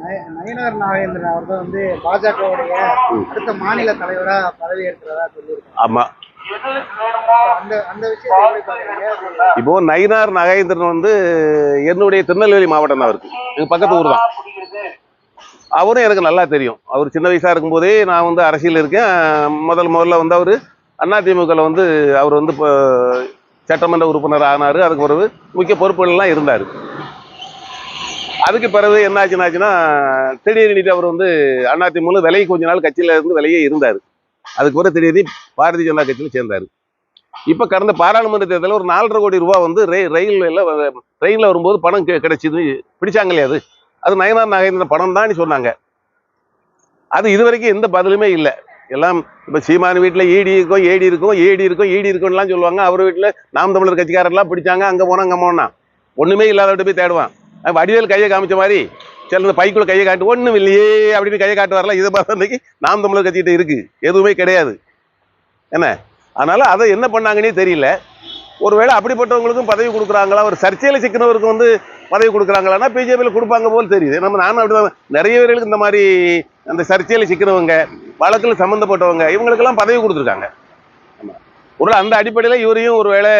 நய- நயினார் நாகேந்திரன் அவர் தான் வந்து பாஜகவுடைய அடுத்த மாநில தலைவரா பதவி ஏற்கிறதா சொல்லியிருக்காங்க. ஆமா. இப்போ நயினார் நகேந்திரன் வந்து என்னுடைய திருநெல்வேலி மாவட்டம் தான் அவருக்கு எங்க பக்கத்து ஊர் தான். அவரும் எனக்கு நல்லா தெரியும். அவர் சின்ன வயசா இருக்கும்போதே நான் வந்து அரசியல் இருக்கேன். முதல் முதல்ல வந்து அவர் அதிமுகவில் வந்து அவர் வந்து இப்போ சட்டமன்ற உறுப்பினர் ஆனார். அதுக்கு பிறகு முக்கிய பொறுப்புகள்லாம் இருந்தார். அதுக்கு பிறகு என்ன ஆச்சுன்னாச்சுன்னா திடீர்னுட்டு அவர் வந்து அதிமுக விலையை கொஞ்ச நாள் கட்சியில இருந்து விலையே இருந்தார். அதுக்கு பிறகு திடீர்னு பாரதிய ஜனதா கட்சியில் சேர்ந்தார். இப்போ கடந்த பாராளுமன்ற தேர்தலில் ஒரு நாலரை கோடி ரூபா வந்து ரயில் ரயில்வேல ட்ரெயினில் வரும்போது பணம் கிடைச்சிது. பிடிச்சாங்க இல்லையா அது. அது நயனார் நாகேந்திரன் பணம் தான் சொன்னாங்க. அது இது வரைக்கும் எந்த பதிலுமே இல்லை. எல்லாம் இப்போ சீமான் வீட்டில் ஈடி இருக்கும் ஏடி இருக்கும் ஏடி இருக்கும் ஈடி இருக்கும்லாம் சொல்லுவாங்க. அவர் வீட்டில் நாம் தமிழர் கட்சிக்காரெல்லாம் பிடிச்சாங்க. அங்கே போனால் அங்கே போனால் ஒன்றுமே இல்லாதவட்ட போய் தேடுவான். வடிவேல் கையை காமிச்ச மாதிரி சில இந்த பைக்குள்ள கையை காட்டு ஒன்றும் இல்லையே அப்படின்னு கையை காட்டு வரல இதை பார்த்தா இன்னைக்கு நாம் தமிழர் கட்சிகிட்ட இருக்கு. எதுவுமே கிடையாது. என்ன? அதனால அதை என்ன பண்ணாங்கன்னே தெரியல. ஒருவேளை அப்படிப்பட்டவங்களுக்கும் பதவி கொடுக்குறாங்களா? ஒரு சர்ச்சையில் சிக்கினவருக்கு வந்து பதவி கொடுக்குறாங்களான்னா பிஜேபியில் கொடுப்பாங்க போல் தெரியுது. நம்ம நானும் அப்படிதான் நிறைய பேர்களுக்கு இந்த மாதிரி அந்த சர்ச்சையில் சிக்கினவங்க வழக்கில் சம்மந்தப்பட்டவங்க இவங்களுக்கெல்லாம் பதவி கொடுத்துருக்காங்க. ஒரு அந்த அடிப்படையில் இவரையும் ஒரு வேளை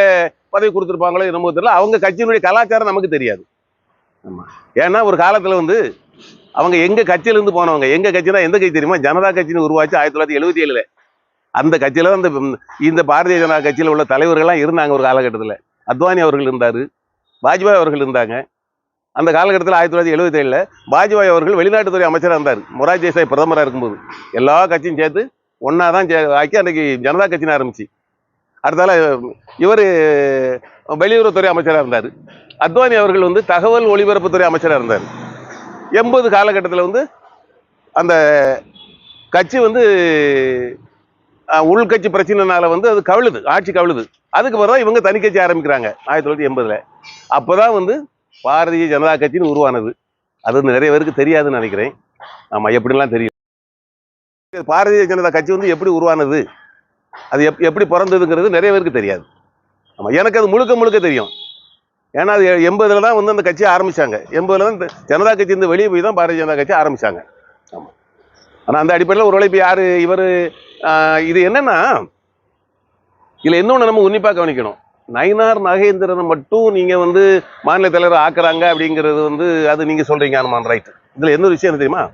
பதவி கொடுத்துருப்பாங்களோ என்னமோ தெரியல. அவங்க கட்சியினுடைய கலாச்சாரம் நமக்கு தெரியாது. ஏன்னா ஒரு காலத்தில் வந்து அவங்க எங்கள் கட்சியிலேருந்து போனவங்க எங்கள் கட்சி தான் எந்த கட்சி தெரியுமா? ஜனதா கட்சின்னு உருவாச்சு ஆயிரத்தி தொள்ளாயிரத்தி எழுபத்தி ஏழுல. அந்த கட்சியில் தான் இந்த இந்த பாரதிய ஜனதா கட்சியில் உள்ள தலைவர்கள்லாம் இருந்தாங்க ஒரு காலகட்டத்தில். அத்வானி அவர்கள் இருந்தார் வாஜ்பாய் அவர்கள் இருந்தாங்க. அந்த காலகட்டத்தில் ஆயிரத்தி தொள்ளாயிரத்தி எழுபத்தி ஏழில் வாஜ்பாய் அவர்கள் வெளிநாட்டுத்துறை அமைச்சராக இருந்தார். மொராஜ் தேசாய் பிரதமராக இருக்கும்போது. எல்லா கட்சியும் சேர்த்து ஒன்றா தான் சே ஆக்கி அன்றைக்கி ஜனதா கட்சின்னு ஆரம்பிச்சு. அடுத்தால இவர் வெளியுறவுத்துறை அமைச்சராக இருந்தார். அத்வானி அவர்கள் வந்து தகவல் ஒலிபரப்புத்துறை அமைச்சராக இருந்தார். எண்பது காலகட்டத்தில் வந்து அந்த கட்சி வந்து உள்கட்சி பிரச்சனைனால வந்து அது கவிழுது ஆட்சி கவிழுது. அதுக்கு பிறகு தான் இவங்க தனி கட்சி ஆரம்பிக்கிறாங்க ஆயிரத்தி தொள்ளாயிரத்தி எண்பதுல. அப்போதான் வந்து பாரதிய ஜனதா கட்சின்னு உருவானது. அது வந்து நிறைய பேருக்கு தெரியாதுன்னு நினைக்கிறேன். ஆமாம் எப்படிலாம் தெரியும்? பாரதிய ஜனதா கட்சி வந்து எப்படி உருவானது? அது எப் எப்படி பிறந்ததுங்கிறது நிறைய பேருக்கு தெரியாது. ஆமாம் எனக்கு அது முழுக்க முழுக்க தெரியும். ஏன்னா அது எண்பதுல தான் வந்து அந்த கட்சியை ஆரம்பிச்சாங்க. எண்பதுல தான் இந்த ஜனதா கட்சியிருந்து வெளியே போய் தான் பாரதிய ஜனதா கட்சி ஆரம்பிச்சாங்க. ஆமாம் ஆனால் அந்த அடிப்படையில் ஒரு உழைப்பு யார் இவர் இது என்னன்னா இதில் இன்னொன்று நம்ம உன்னிப்பாக கவனிக்கணும். நயினார் நாகேந்திரனை மட்டும் நீங்கள் வந்து மாநில தலைவர் ஆக்குறாங்க அப்படிங்கிறது வந்து அது நீங்கள் சொல்கிறீங்க அனுமான் ரைட் இதில் என்ன விஷயம் என்ன தெரியுமா?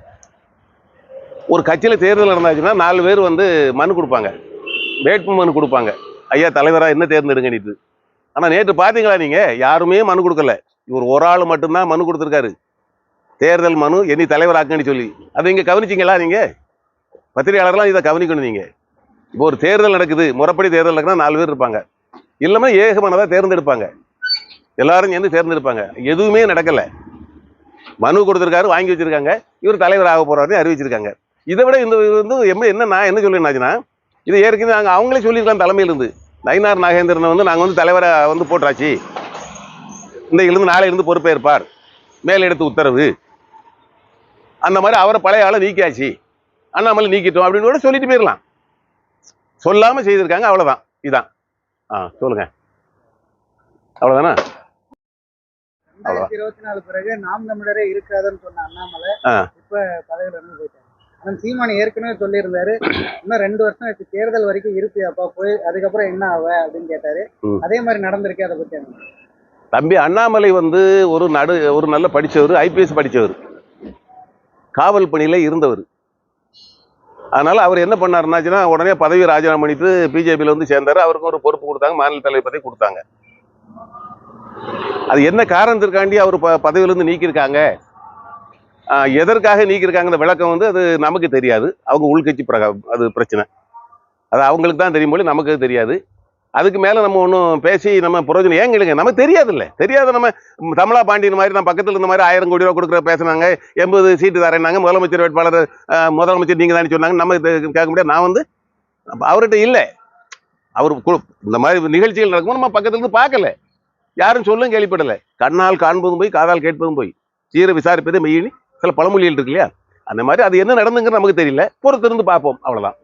ஒரு கட்சியில் தேர்தல் நடந்தாச்சுன்னா நாலு பேர் வந்து மனு கொடுப்பாங்க. வேட்பு மனு கொடுப்பாங்க. ஐயா தலைவராக என்ன தேர்ந்தெடுங்கன்னிட்டு ஆனால் நேற்று பார்த்தீங்களா நீங்கள் யாருமே மனு கொடுக்கல. இவர் ஒரு ஆள் மட்டும்தான் மனு கொடுத்துருக்காரு. தேர்தல் மனு என்னை தலைவராக்குன்னு சொல்லி. அதை இங்கே கவனிச்சிங்களா நீங்கள் பத்திரிகையாளர்லாம் இதை கவனிக்கணும் நீங்கள் இப்போ ஒரு தேர்தல் நடக்குது. முறைப்படி தேர்தல் நடக்குதுன்னா நாலு பேர் இருப்பாங்க. இல்லாமல் ஏகமானதாக தேர்ந்தெடுப்பாங்க. எல்லாரும் சேர்ந்து தேர்ந்தெடுப்பாங்க. எதுவுமே நடக்கலை. மனு கொடுத்துருக்காரு வாங்கி வச்சிருக்காங்க. இவர் தலைவர் ஆக போறாருன்னு அறிவிச்சிருக்காங்க. இதை விட இந்த வந்து என்ன நான் என்ன சொல்லினாச்சுன்னா இது ஏற்கனவே நாங்கள் அவங்களே சொல்லியிருக்கலாம் தலைமையில இருந்து நயினார் நாகேந்திரனை வந்து நாங்கள் வந்து தலைவரை வந்து போட்டாச்சு. இந்த இருந்து நாளை இருந்து பொறுப்பேற்பார் மேலிடத்து உத்தரவு. அந்த மாதிரி அவரை பழைய ஆளை நீக்கியாச்சு. அண்ணாமலை நீக்கிட்டோம் அப்படின்னு கூட சொல்லிட்டு போயிடலாம் சொல்லாம செய்திருக்காங்க அவ்வளவுதான். இதான். ஆ சொல்லுங்க. ரெண்டாயிரத்தி இருபத்தி நாலு பிறகு நாம் தமிழரே இருக்காதுன்னு சொன்ன அண்ணாமலை. இப்ப பதவியில இருந்து போயிட்டாங்க ஆனால் சீமானி ஏற்கனவே சொல்லியிருந்தாரு. இன்னும் ரெண்டு வருஷம் ஆச்சு தேர்தல் வரைக்கும் இருப்பியாப்பா போய் அதுக்கப்புறம் என்ன ஆவ அப்படின்னு கேட்டாரு. அதே மாதிரி நடந்திருக்கு அதை பத்தி? தம்பி அண்ணாமலை வந்து ஒரு நடு ஒரு நல்ல படிச்சவர் ஐபிஎஸ் படிச்சவர். காவல் பணியில இருந்தவர். அதனால அவர் என்ன பண்ணாருனாச்சுன்னா உடனே பதவி ராஜினாமா பண்ணிட்டு பிஜேபியில் வந்து சேர்ந்தாரு. அவருக்கு ஒரு பொறுப்பு கொடுத்தாங்க மாநில தலைவர் பதவி கொடுத்தாங்க. அது என்ன காரணத்திற்காண்டி அவர் ப பதவியிலிருந்து நீக்கியிருக்காங்க? எதற்காக நீக்கியிருக்காங்க விளக்கம் வந்து அது நமக்கு தெரியாது. அவங்க உள்கட்சி பிரகா அது பிரச்சனை. அது அவங்களுக்கு தான் தெரியும் போல நமக்கு தெரியாது. அதுக்கு மேலே நம்ம ஒன்றும் பேசி நம்ம புரோஜனம் ஏன் கேளுங்க நமக்கு தெரியாதுல்ல. தெரியாத நம்ம தமிழா பாண்டியன் மாதிரி நம்ம பக்கத்தில் இருந்த மாதிரி ஆயிரம் கோடி ரூபா கொடுக்குற பேசுனாங்க. எண்பது சீட்டு தரேன்னாங்க. முதலமைச்சர் வேட்பாளர் முதலமைச்சர் நீங்கள் தானே சொன்னாங்க. நம்ம கேட்க முடியாது. நான் வந்து அவர்கிட்ட இல்லை. அவர் கு- இந்த மாதிரி நிகழ்ச்சிகள் நடக்கும்போது நம்ம பக்கத்துல இருந்து பார்க்கல. யாரும் சொல்லும் கேள்விப்படலை. கண்ணால் காண்பதும் போய் காதால் கேட்பதும் போய். சீர விசாரிப்பதே மெய்யினி. சில பழமொழிகள் இருக்கு இல்லையா? அந்த மாதிரி அது என்ன நடந்துங்கிறது நமக்கு தெரியல. பொறுத்திருந்து பார்ப்போம். அவ்வளவுதான்.